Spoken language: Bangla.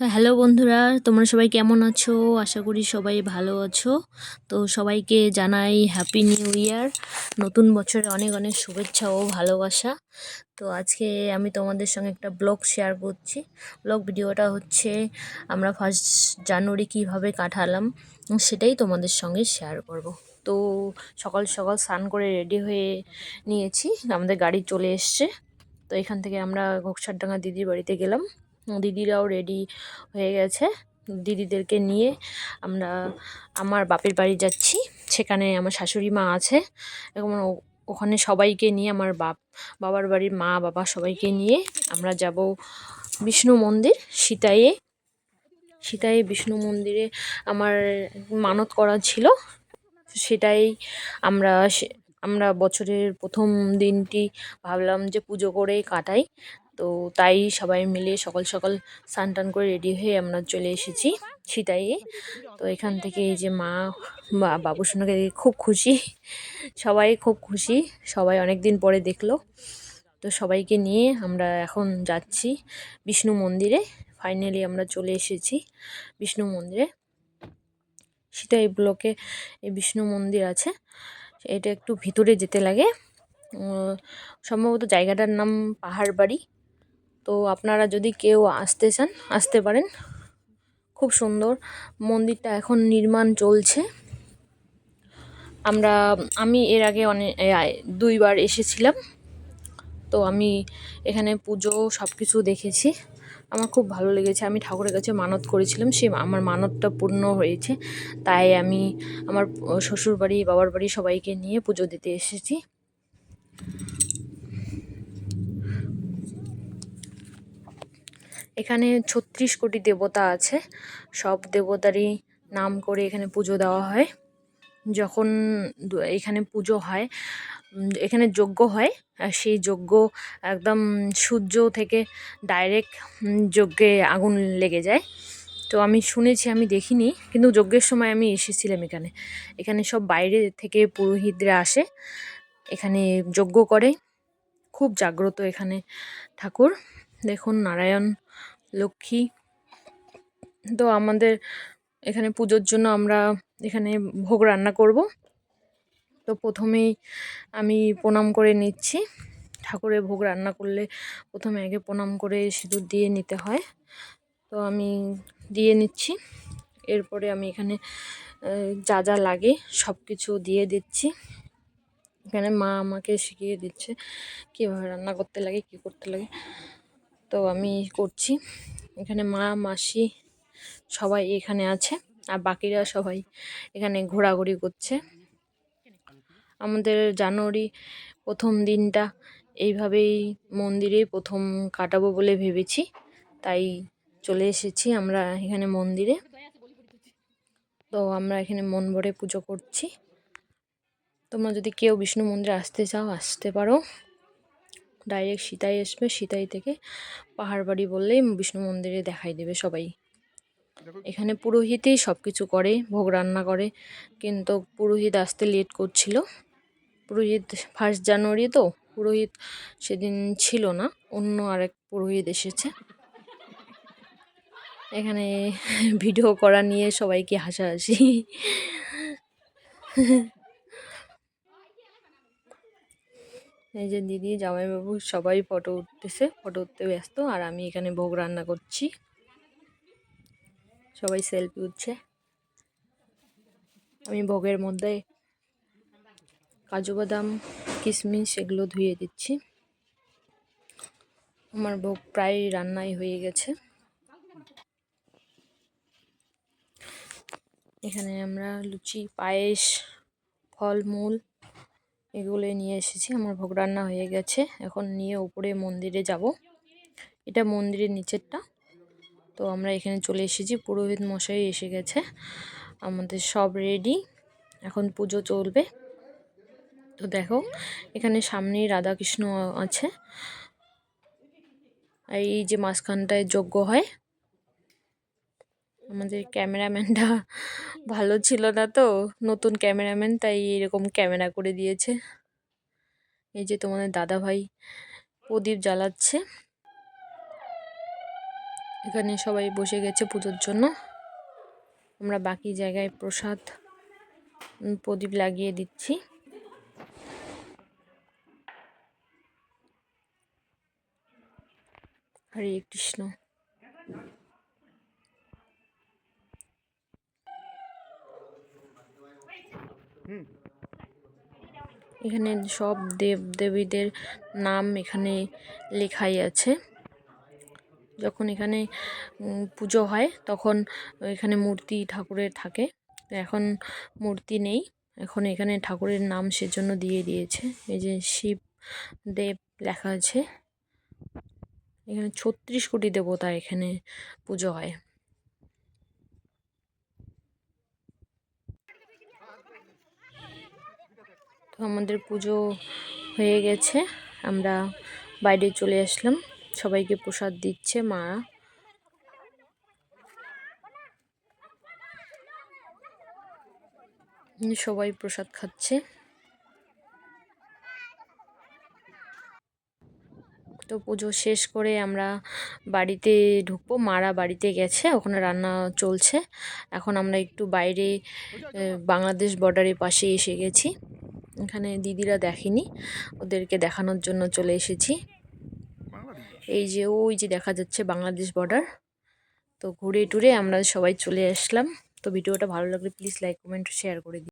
হ্যালো বন্ধুরা, তোমরা সবাই কেমন আছো? আশা করি সবাই ভালো আছো। তো সবাইকে জানাই হ্যাপি নিউ ইয়ার নতুন বছরে অনেক অনেক শুভেচ্ছা ও ভালোবাসা। তো আজকে আমি তোমাদের সঙ্গে একটা ব্লগ শেয়ার করছি। ব্লগ ভিডিওটা হচ্ছে আমরা ফার্স্ট জানুয়ারি কীভাবে কাটালাম, সেটাই তোমাদের সঙ্গে শেয়ার করব। তো সকাল সকাল স্নান করে রেডি হয়ে নিয়েছি, আমাদের গাড়ি চলে এসছে। তো এখান থেকে আমরা ঘোকসারডাঙ্গা দিদির বাড়িতে গেলাম। দিদিরাও রেডি হয়ে গেছে। দিদিদেরকে নিয়ে আমরা, আমার বাপের বাড়ি যাচ্ছি। সেখানে আমার শাশুড়ি মা আছে। এবং ওখানে সবাইকে নিয়ে আমার বাপ, বাবার বাড়ির মা, বাবা সবাইকে নিয়ে আমরা যাব বিষ্ণু মন্দির সীতায়ে সীতায়ে বিষ্ণু মন্দিরে আমার মানত করা ছিল। সেটাই আমরা আমরা বছরের প্রথম দিনটি ভাবলাম যে পুজো করেই কাটাই। তো তাই সবাই মিলে সকাল সকাল স্নান টান করে রেডি হয়ে আমরা চলে এসেছি সীতাইয়ে তো এখান থেকে এই যে মা বাবু সোনাকে খুব খুশি। সবাই খুব খুশি। সবাই অনেক দিন পরে দেখল। তো সবাইকে নিয়ে আমরা এখন যাচ্ছি বিষ্ণু মন্দিরে। ফাইনালি আমরা চলে এসেছি বিষ্ণু মন্দিরে। সীতাই ব্লকে এই বিষ্ণু মন্দির আছে। এটা একটু ভিতরে যেতে লাগে। সম্ভবত জায়গাটার নাম পাহাড় বাড়ি তো আপনারা যদি কেউ আসতে চান, আসতে পারেন। খুব সুন্দর মন্দিরটা এখন নির্মাণ চলছে। আমরা, আমি এর আগে অনেক দুইবার এসেছিলাম। তো আমি এখানে পুজো সব কিছু দেখেছি। আমার খুব ভালো লেগেছে। আমি ঠাকুরের কাছে মানত করেছিলাম। সে আমার মানতটা পূর্ণ হয়েছে। তাই আমি আমার শ্বশুর বাড়ি বাবার বাড়ি সবাইকে নিয়ে পুজো দিতে এসেছি। এখানে ছত্রিশ কোটি দেবতা আছে। সব দেবতারই নাম করে এখানে পুজো দেওয়া হয়। যখন এখানে পুজো হয় এখানে যজ্ঞ হয় সেই যজ্ঞ একদম সূর্য থেকে ডাইরেক্ট যজ্ঞে আগুন লেগে যায়। তো আমি শুনেছি, আমি দেখিনি, কিন্তু যজ্ঞের সময় আমি এসেছিলাম এখানে। এখানে সব বাইরে থেকে পুরোহিতরা আসে, এখানে যজ্ঞ করে। খুব জাগ্রত এখানে ঠাকুর। দেখুন, নারায়ণ লক্ষ্মী। তো আমাদের এখানে পুজোর জন্য আমরা এখানে ভোগ রান্না করব। তো প্রথমেই আমি প্রণাম করে নিচ্ছি। ঠাকুরের ভোগ রান্না করলে প্রথমে আগে প্রণাম করে সিঁদুর দিয়ে নিতে হয়। তো আমি দিয়ে নিচ্ছি। এরপরে আমি এখানে যা যা লাগে সব কিছু দিয়ে দিচ্ছি। এখানে মা আমাকে শিখিয়ে দিচ্ছে কীভাবে রান্না করতে লাগে, কী করতে লাগে। তো আমি করছি। এখানে মা, মাসি সবাই এখানে আছে আর বাকিরা সবাই এখানে ঘোরাঘুরি করছে। আমাদের জানুয়ারি প্রথম দিনটা এইভাবেই মন্দিরে প্রথম কাটাবো বলে ভেবেছি। তাই চলে এসেছি আমরা এখানে মন্দিরে। তো আমরা এখানে মন ভরে পুজো করছি। তোমরা যদি কেউ বিষ্ণু মন্দিরে আসতে চাও, আসতে পারো। ডাইরেক্ট সীতাই আসবে সীতাই থেকে পাহাড় বাড়ি বললেই বিষ্ণু মন্দিরে দেখাই দেবে সবাই। এখানে পুরোহিতই সব কিছু করে ভোগ রান্না করে কিন্তু পুরোহিত আসতে লেট করছিল। পুরোহিত ফার্স্ট জানুয়ারি তো পুরোহিত সেদিন ছিল না অন্য আরেক পুরোহিত এসেছে। এখানে ভিডিও করা নিয়ে সবাইকে হাসাহাসি। এই যে দিদি, জামাইবাবু সবাই ফটো উঠতেছে ফটো উঠতে ব্যস্ত আর আমি এখানে ভোগ রান্না করছি। সবাই সেলফি উঠছে। আমি ভোগের মধ্যে কাজু বাদাম কিশমিশ এগুলো ধুয়ে দিচ্ছি। আমার ভোগ প্রায় রান্নাই হয়ে গেছে। এখানে আমরা লুচি, পায়েস, ফলমূল এগুলো নিয়ে এসেছি। আমার ভোগ রান্না হয়ে গেছে। এখন নিয়ে উপরে মন্দিরে যাব। এটা মন্দিরের নিচেরটা। তো আমরা এখানে চলে এসেছি। পুরোহিত মশাই এসে গেছে। আমাদের সব রেডি এখন পুজো চলবে। তো দেখো, এখানে সামনেই রাধাকৃষ্ণ আছে। আর এই যে মাঝখানটায় যজ্ঞ হয়। আমাদের ক্যামেরাম্যানটা ভালো ছিল না তো, নতুন ক্যামেরাম্যান তাই এরকম ক্যামেরা করে দিয়েছে। এই যে তোমাদের দাদা ভাই প্রদীপ জ্বালাচ্ছে। এখানে সবাই বসে গেছে পুজোর জন্য। আমরা বাকি জায়গায় প্রসাদ প্রদীপ লাগিয়ে দিচ্ছি। হরে কৃষ্ণ। এখানে সব দেব দেবীদের নাম এখানে লেখাই আছে। যখন এখানে পুজো হয়, তখন এখানে মূর্তি ঠাকুরের থাকে। এখন মূর্তি নেই। এখন এখানে ঠাকুরের নাম সেজন্য দিয়ে দিয়েছে। এই যে শিব, দেব লেখা আছে। এখানে ছত্রিশ কোটি দেবতা এখানে পুজো হয়। তো আমাদের পুজো হয়ে গেছে। আমরা বাইরে চলে আসলাম। সবাইকে প্রসাদ দিচ্ছে মা। সবাই প্রসাদ খাচ্ছে। তো পুজো শেষ করে আমরা বাড়িতে ঢুকবো। মারা বাড়িতে গেছে, ওখানে রান্না চলছে। এখন আমরা একটু বাইরে বাংলাদেশ বর্ডারের পাশে এসে গেছি। এখানে দিদিরা দেখেনি। ওদেরকে দেখানোর জন্য চলে এসেছি। এই যে ওই যে দেখা যাচ্ছে বাংলাদেশ বর্ডার তো ঘুরে টুরে আমরা সবাই চলে আসলাম। তো ভিডিওটা ভালো লাগলে প্লিজ লাইক কমেন্ট শেয়ার করে দিন